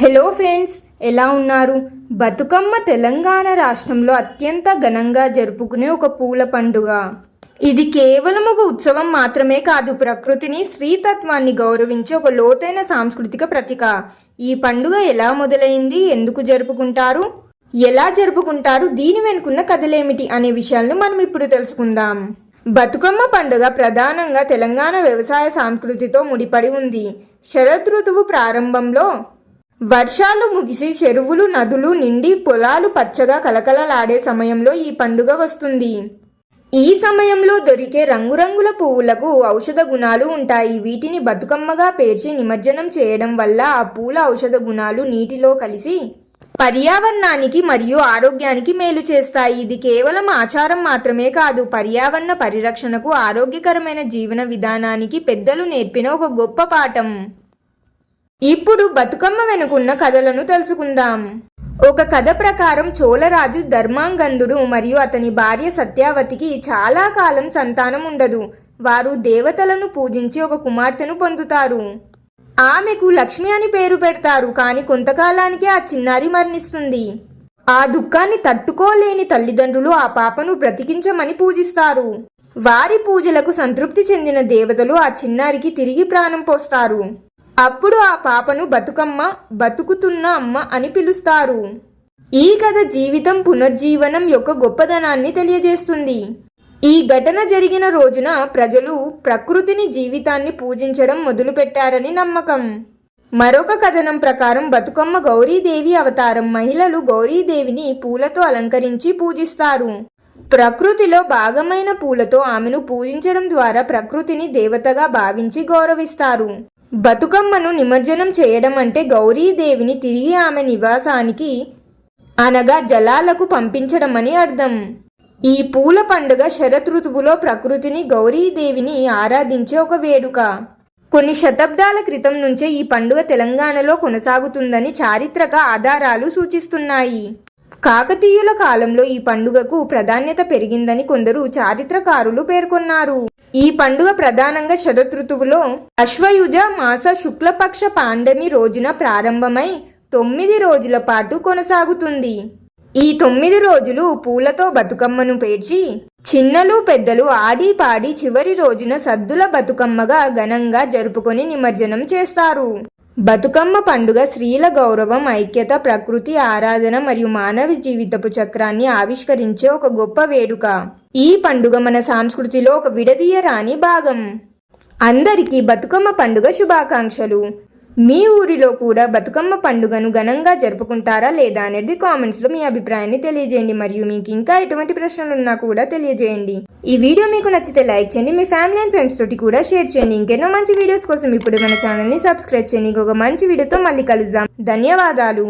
Hello friends ఎలా ఉన్నారు? బతుకమ్మ తెలంగాణ రాష్ట్రంలో అత్యంత ఘనంగా జరుపుకునే ఒక పూల పండుగ. ఇది కేవలం ఒక ఉత్సవం మాత్రమే కాదు ప్రకృతిని స్త్రీతత్వాన్ని గౌరవించే ఒక లోతైన సాంస్కృతిక ప్రతీక. ఈ పండుగ ఎలా మొదలైంది? ఎందుకు జరుపుకుంటారు? ఎలా జరుపుకుంటారు? దీని వెనుకున్న కథలేమిటి అనే విషయాలను మనం ఇప్పుడు తెలుసుకుందాం. బతుకమ్మ పండుగ ప్రధానంగా తెలంగాణ వ్యవసాయ సంస్కృతితో ముడిపడి ఉంది. శరదృతువు ప్రారంభంలో వర్షాలు ముగిసి చెరువులు నదులు నిండి పొలాలు పచ్చగా కలకలలాడే సమయంలో ఈ పండుగ వస్తుంది. ఈ సమయంలో దొరికే రంగురంగుల పువ్వులకు ఔషధ గుణాలు ఉంటాయి. వీటిని బతుకమ్మగా పేర్చి నిమజ్జనం చేయడం వల్ల ఆ పూల ఔషధ గుణాలు నీటిలో కలిసి పర్యావరణానికి మరియు ఆరోగ్యానికి మేలు చేస్తాయి. ఇది కేవలం ఆచారం మాత్రమే కాదు పర్యావరణ పరిరక్షణకు ఆరోగ్యకరమైన జీవన విధానానికి పెద్దలు నేర్పిన ఒక గొప్ప పాఠం. ఇప్పుడు బతుకమ్మ వెనుకున్న కథలను తెలుసుకుందాం. ఒక కథ ప్రకారం చోళరాజు ధర్మాంగంధుడు మరియు అతని భార్య సత్యావతికి చాలా కాలం సంతానం ఉండదు. వారు దేవతలను పూజించి ఒక కుమార్తెను పొందుతారు. ఆమెకు లక్ష్మి అని పేరు పెడతారు కానీ కొంతకాలానికి ఆ చిన్నారి మరణిస్తుంది. ఆ దుఃఖాన్ని తట్టుకోలేని తల్లిదండ్రులు ఆ పాపను బ్రతికించమని పూజిస్తారు. వారి పూజలకు సంతృప్తి చెందిన దేవతలు ఆ చిన్నారికి తిరిగి ప్రాణం పోస్తారు. అప్పుడు ఆ పాపను బతుకమ్మ బతుకుతున్న అమ్మ అని పిలుస్తారు. ఈ కథ జీవితం పునర్జీవనం యొక్క గొప్పదనాన్ని తెలియజేస్తుంది. ఈ ఘటన జరిగిన రోజున ప్రజలు ప్రకృతిని జీవితాన్ని పూజించడం మొదలుపెట్టారని నమ్మకం. మరొక కథనం ప్రకారం బతుకమ్మ గౌరీదేవి అవతారం మహిళలు గౌరీదేవిని పూలతో అలంకరించి పూజిస్తారు. ప్రకృతిలో భాగమైన పూలతో ఆమెను పూజించడం ద్వారా ప్రకృతిని దేవతగా భావించి గౌరవిస్తారు. బతుకమ్మను నిమజ్జనం చేయడం అంటే గౌరీదేవిని తిరిగి ఆమె నివాసానికి అనగా జలాలకు పంపించడం అని అర్థం. ఈ పూల పండుగ శరదృతువులో ప్రకృతిని గౌరీదేవిని ఆరాధించే ఒక వేడుక. కొన్ని శతాబ్దాల క్రితం నుంచే ఈ పండుగ తెలంగాణలో కొనసాగుతుందని చారిత్రక ఆధారాలు సూచిస్తున్నాయి. కాకతీయుల కాలంలో ఈ పండుగకు ప్రాధాన్యత పెరిగిందని కొందరు చారిత్రకారులు పేర్కొన్నారు. ఈ పండుగ ప్రధానంగా శరదృతువులో అశ్వయుజ మాస శుక్లపక్ష పాండమి రోజున ప్రారంభమై తొమ్మిది రోజుల పాటు కొనసాగుతుంది. ఈ తొమ్మిది రోజులు పూలతో బతుకమ్మను పేర్చి చిన్నలు పెద్దలు ఆడి పాడి చివరి రోజున సద్దుల బతుకమ్మగా ఘనంగా జరుపుకొని నిమజ్జనం చేస్తారు. బతుకమ్మ పండుగ స్త్రీల గౌరవం ఐక్యత ప్రకృతి ఆరాధన మరియు మానవ జీవితపు చక్రాన్ని ఆవిష్కరించే ఒక గొప్ప వేడుక. ఈ పండుగ మన సంస్కృతిలో ఒక విడదీయరాని భాగం. అందరికీ బతుకమ్మ పండుగ శుభాకాంక్షలు. మీ ఊరిలో కూడా బతుకమ్మ పండుగను ఘనంగా జరుపుకుంటారా లేదా అనేది కామెంట్స్లో మీ అభిప్రాయాన్ని తెలియజేయండి. మరియు మీకు ఇంకా ఎటువంటి ప్రశ్నలు ఉన్నా కూడా తెలియజేయండి. ఈ వీడియో మీకు నచ్చితే లైక్ చేయండి. మీ ఫ్యామిలీ అండ్ ఫ్రెండ్స్ తోటి కూడా షేర్ చేయండి. ఇంకెన్నో మంచి వీడియోస్ కోసం ఇప్పుడు మన ఛానల్ని సబ్స్క్రైబ్ చేయండి. ఇంకొక మంచి వీడియోతో మళ్ళీ కలుద్దాం. ధన్యవాదాలు.